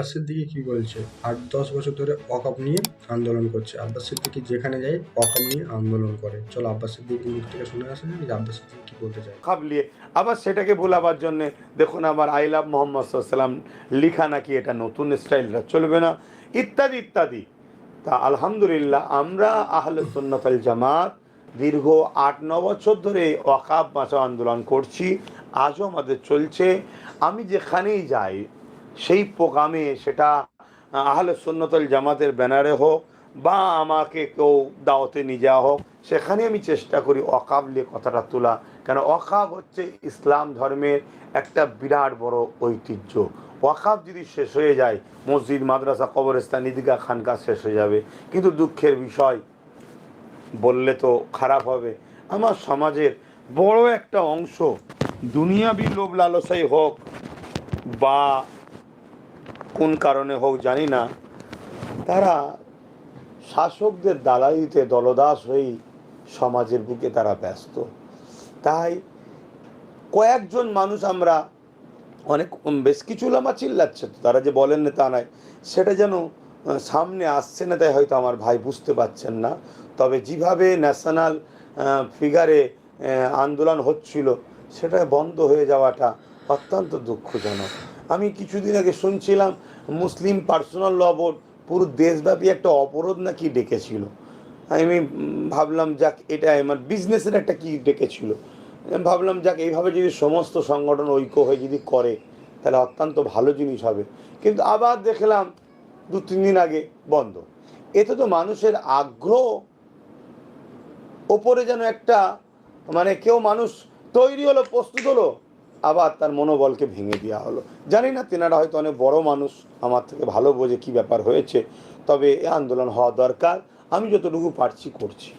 আব্বাস সিদ্দিকি কি বলছে? আট, দশ বছর ধরে অকাপ নিয়ে আন্দোলন করছে। আব্বাস সিদ্দিকি যেখানে যায় অকাপ নিয়ে আন্দোলন করে। চলো আব্বাস সিদ্দিকির মুখ থেকে শুনে আসে যে আব্বাস সিদ্দিকি কি বলতে চায়। খাবলিয়ে আবার সেটাকে ভোলাবার জন্য দেখুন আবার আই লাভ মোহাম্মদ সাল্লাম লিখা নাকি এটা নতুন স্টাইলটা চলবে না। ইত্যাদি ইত্যাদি। তা আলহামদুলিল্লাহ, আমরা আহলে সুন্নতাল জামাত দীর্ঘ আট, ন বছর ধরে ওয়াকাব বাঁচাও আন্দোলন করছি। আজও আমাদের চলছে। আমি যেখানেই যাই সেই প্রোগ্রামে সেটা, আহলে সুন্নতল জামাতের ব্যানারে হোক বা আমাকে কেউ দাওয়াতে নিয়ে যাওয়া হোক, সেখানে আমি চেষ্টা করি অকাব নিয়ে কথাটা তোলা। কেন অকাব হচ্ছে ইসলাম ধর্মের একটা বিরাট বড় ঐতিহ্য। ওয়াকাব যদি শেষ হয়ে যায়, মসজিদ, মাদ্রাসা, কবরস্থান, ঈদগাহ খানকা শেষ হয়ে যাবে। কিন্তু দুঃখের বিষয়, বললে তো খারাপ হবে। আমার সমাজের বড় একটা অংশ দুনিয়াবি লোভ লালসাই হোক বা কোন কারণে হোক, জানি না। তারা শাসকদের দালালিতে দলদাস হয়েই সমাজের বুকে তারা ব্যস্ত। তাই কয়েকজন মানুষ আমরা অনেক বেশ কিছু লামা চিল্লাচ্ছে তো, তারা যে বলেন না তা নয়। সেটা যেন সামনে আসছে না, তাই হয়তো আমার ভাই বুঝতে পারছেন না। তবে যেভাবে ন্যাশনাল ফিগারে আন্দোলন হচ্ছিল, সেটা বন্ধ হয়ে যাওয়াটা অত্যন্ত দুঃখজনক। আমি কিছুদিন আগে শুনছিলাম মুসলিম পার্সোনাল ল বোর্ড, পুরো দেশব্যাপী একটা অবরোধ নাকি ডেকেছিল। আমি ভাবলাম, যাক, এটা আমার বিজনেসের একটা কি ডেকেছিল? ভাবলাম, যাক, এইভাবে যদি সমস্ত সংগঠন ঐক্য হয়ে যদি করে, তাহলে অত্যন্ত ভালো জিনিস হবে। কিন্তু আবার দেখলাম, দু, তিন দিন আগে বন্ধ। এতে তো মানুষের আগ্রহ ওপরে যেন একটা মানে কেউ মানুষ তৈরি হলো, প্রস্তুত হলো। আবার তার মনোবলকে ভেঙে দেওয়া হলো। জানি না, তেনারা হয়তো অনেক বড় মানুষ, আমার থেকে ভালো বোঝে কি ব্যাপার হয়েছে, তবে এ আন্দোলন হওয়া দরকার। আমি যতটুকু পারছি করছি।